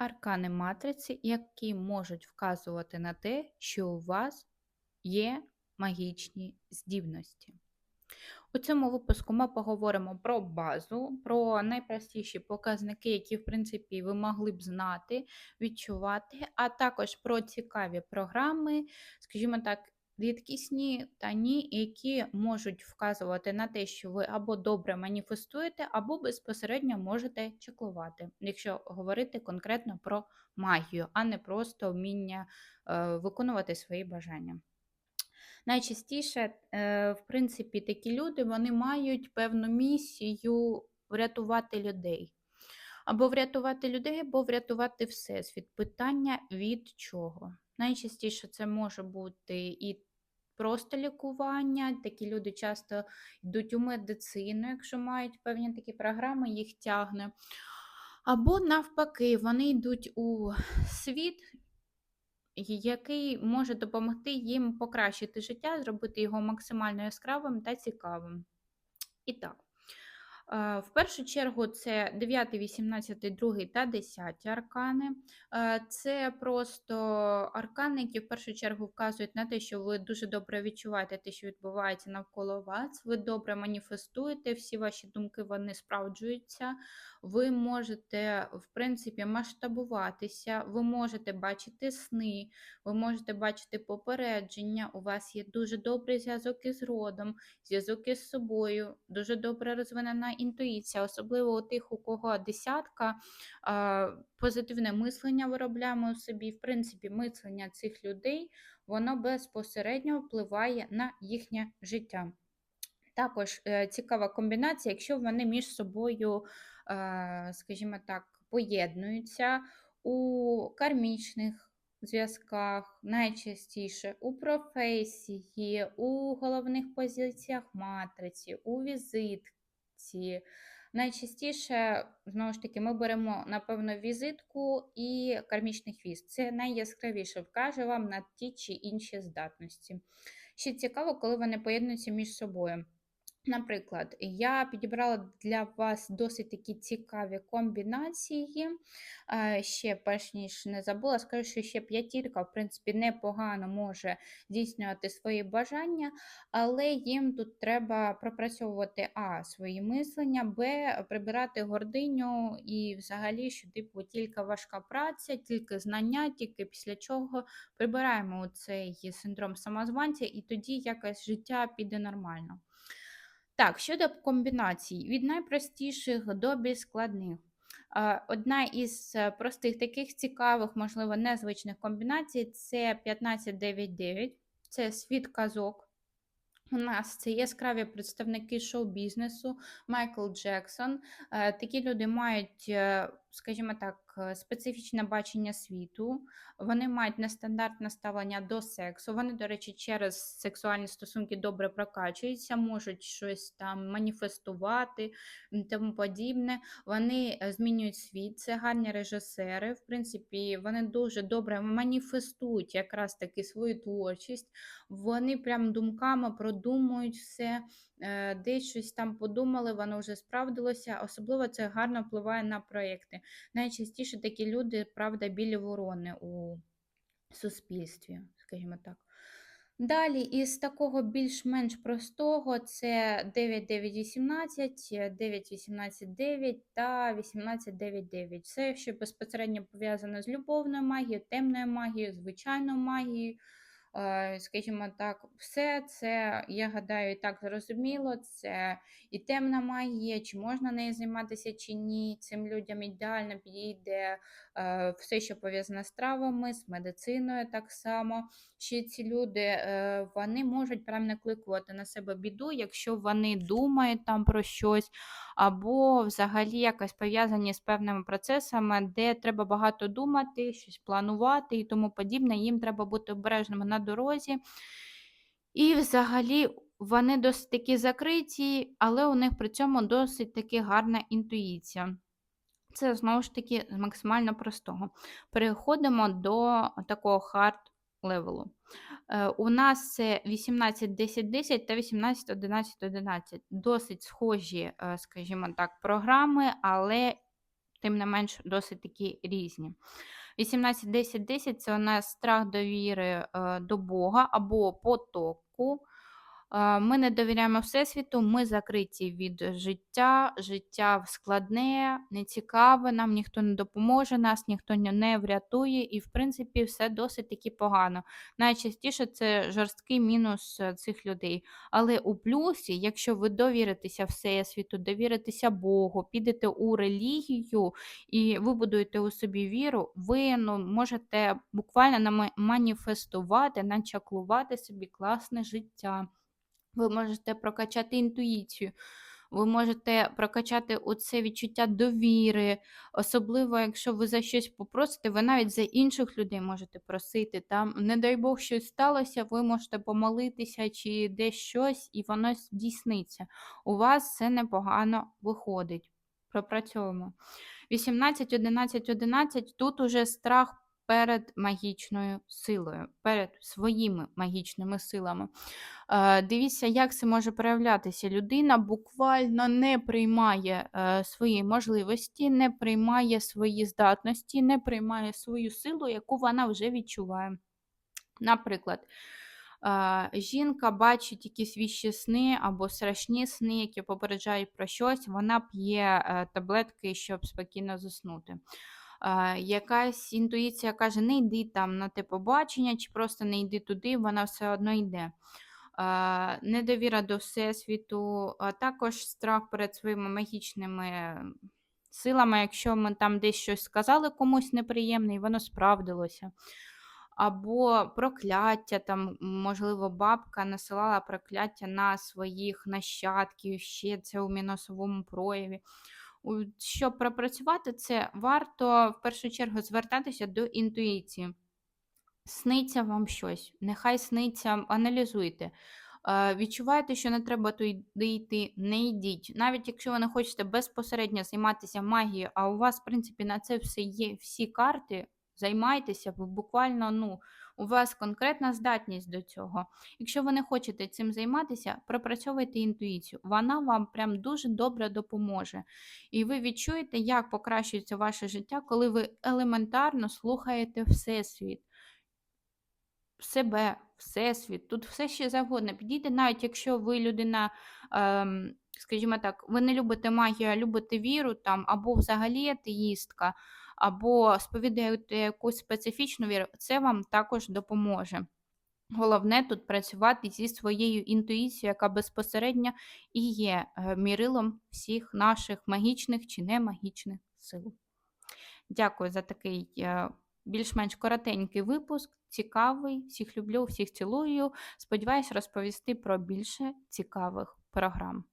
Аркани матриці, які можуть вказувати на те, що у вас є магічні здібності. У цьому випуску ми поговоримо про базу, про найпростіші показники, які, в принципі, ви могли б знати, відчувати, а також про цікаві програми, скажімо так, рідкісні та ні, які можуть вказувати на те, що ви або добре маніфестуєте, або безпосередньо можете чеклувати, якщо говорити конкретно про магію, а не просто вміння е, виконувати свої бажання. Найчастіше, е, в принципі, такі люди вони мають певну місію врятувати людей. Або врятувати людей, або врятувати всесвіт. Питання від чого. Найчастіше це може бути і просто лікування. Такі люди часто йдуть у медицину, якщо мають певні такі програми, їх тягне. Або навпаки, вони йдуть у світ який може допомогти їм покращити життя, зробити його максимально яскравим та цікавим. І так, в першу чергу це 9, 18, 2 та 10 аркани. Е, це просто аркани, які в першу чергу вказують на те, що ви дуже добре відчуваєте те, що відбувається навколо вас. Ви добре маніфестуєте, всі ваші думки вони справджуються. Ви можете, в принципі, масштабуватися, ви можете бачити сни, ви можете бачити попередження. У вас є дуже добрий зв'язок із родом, зв'язок із собою, дуже добре розвинена інтуїція, особливо у тих, у кого десятка, позитивне мислення виробляємо у собі. В принципі, мислення цих людей воно безпосередньо впливає на їхнє життя. Також е, цікава комбінація, якщо вони між собою, е, скажімо так, поєднуються у кармічних зв'язках, найчастіше у професії, у головних позиціях матриці, у візитки ці. Найчастіше, знову ж таки, ми беремо, напевно, візитку і кармічний хвіст. Це найяскравіше вкаже вам на ті чи інші здатності. Ще цікаво, коли вони поєднуються між собою. Наприклад, я підібрала для вас досить такі цікаві комбінації. Ще, перш ніж не забула, скажу, що ще п'ятірка, в принципі, непогано може здійснювати свої бажання, але їм тут треба пропрацьовувати А, свої мислення, Б, прибирати гординю і взагалі, що типу тільки важка праця, тільки знання, тільки після чого прибираємо цей синдром самозванця, і тоді якось життя піде нормально. Так, щодо комбінацій, від найпростіших до більш складних. Одна із е, простих таких цікавих, можливо, незвичних комбінацій це 1599, це світ казок. У нас це яскраві представники шоу-бізнесу, Майкл Джексон. Е, такі люди мають, е, скажімо так, специфічне бачення світу, вони мають нестандартне ставлення до сексу. Вони, до речі, через сексуальні стосунки добре прокачуються, можуть щось там маніфестувати тому подібне. Вони змінюють світ, це гарні режисери. В принципі, вони дуже добре маніфестують якраз таки свою творчість. Вони прям думками продумують все, е, десь щось там подумали, воно вже справдилося. Особливо це гарно впливає на проєкти. Найчастіше такі люди, правда, білі ворони у суспільстві, скажімо так. Далі, із такого більш-менш простого, це 9918, 9189 та 1899. Це що безпосередньо пов'язано з любовною магією, темною магією, звичайною магією. Е, скажімо так, все це, я гадаю, і так зрозуміло, це і темна магія, чи можна нею займатися, чи ні. Цим людям ідеально підійде е, все, що пов'язане з травами, з медициною так само. Ще ці люди е, вони можуть прям накликувати на себе біду, якщо вони думають там про щось, або взагалі якось пов'язані з певними процесами, де треба багато думати, щось планувати і тому подібне. Їм треба бути обережними на дорозі. І взагалі вони досить такі закриті, але у них при цьому досить таки гарна інтуїція. Це, знову ж таки, максимально простого. Переходимо до такого хард левелу. Е, у нас це 18, 10, 10 та 18, 11, 11. Досить схожі, е, скажімо так, програми, але тим не менш, досить такі різні. 18-10-10 це у нас страх довіри е, до Бога або потоку. Ми не довіряємо Всесвіту, ми закриті від життя, життя складне, нецікаве, нам ніхто не допоможе, нас ніхто не- врятує, і, в принципі, все досить таки погано. Найчастіше це жорсткий мінус е, цих людей. Але у плюсі, якщо ви довіритеся Всесвіту, довіритеся Богу, підете у релігію і вибудуєте у собі віру, ви ну, можете буквально маніфестувати, начаклувати собі класне життя. Ви можете прокачати інтуїцію, ви можете прокачати оце відчуття довіри, особливо, якщо ви за щось попросите, ви навіть за інших людей можете просити. Там, не дай Бог, щось сталося, ви можете помолитися чи десь щось, і воно здійсниться. У вас все непогано виходить. Пропрацьовуємо. 18, 11, 11 тут уже страх перед магічною силою, перед своїми магічними силами. Е, Дивіться, як це може проявлятися. Людина буквально не приймає е, свої можливості, не приймає свої здатності, не приймає свою силу, яку вона вже відчуває. Наприклад, е, жінка бачить якісь віщі сни або страшні сни, які попереджають про щось, вона п'є таблетки, щоб спокійно заснути. Якась інтуїція каже, не йди там на те побачення, чи просто не йди туди, вона все одно йде. Недовіра до Всесвіту, а також страх перед своїми магічними силами, якщо ми там десь щось сказали комусь неприємне, і воно справдилося. Або прокляття, там, можливо, бабка насилала прокляття на своїх нащадків, ще це у мінусовому прояві. Щоб пропрацювати це, варто в першу чергу звертатися до інтуїції. Сниться вам щось, нехай сниться, аналізуйте. Е, Відчуваєте, що не треба туди йти, не йдіть. Навіть якщо ви не хочете безпосередньо займатися магією, а у вас, в принципі, на це все є всі карти, займайтеся, ви буквально, ну, у вас конкретна здатність до цього. Якщо ви не хочете цим займатися, пропрацьовуйте інтуїцію. Вона вам прям дуже добре допоможе. І ви відчуєте, як покращується ваше життя, коли ви елементарно слухаєте Всесвіт себе, всесвіт, тут все ще завгодно. Підійде, навіть якщо ви людина, ем, скажімо так, ви не любите магію, а любите віру, там, або взагалі атеїстка, або сповідаєте якусь специфічну віру, це вам також допоможе. Головне тут працювати зі своєю інтуїцією, яка безпосередньо і є е, мірилом всіх наших магічних чи немагічних сил. Дякую за такий е, більш-менш коротенький випуск. Цікавий. Всіх люблю, всіх цілую. Сподіваюсь розповісти про більше цікавих програм.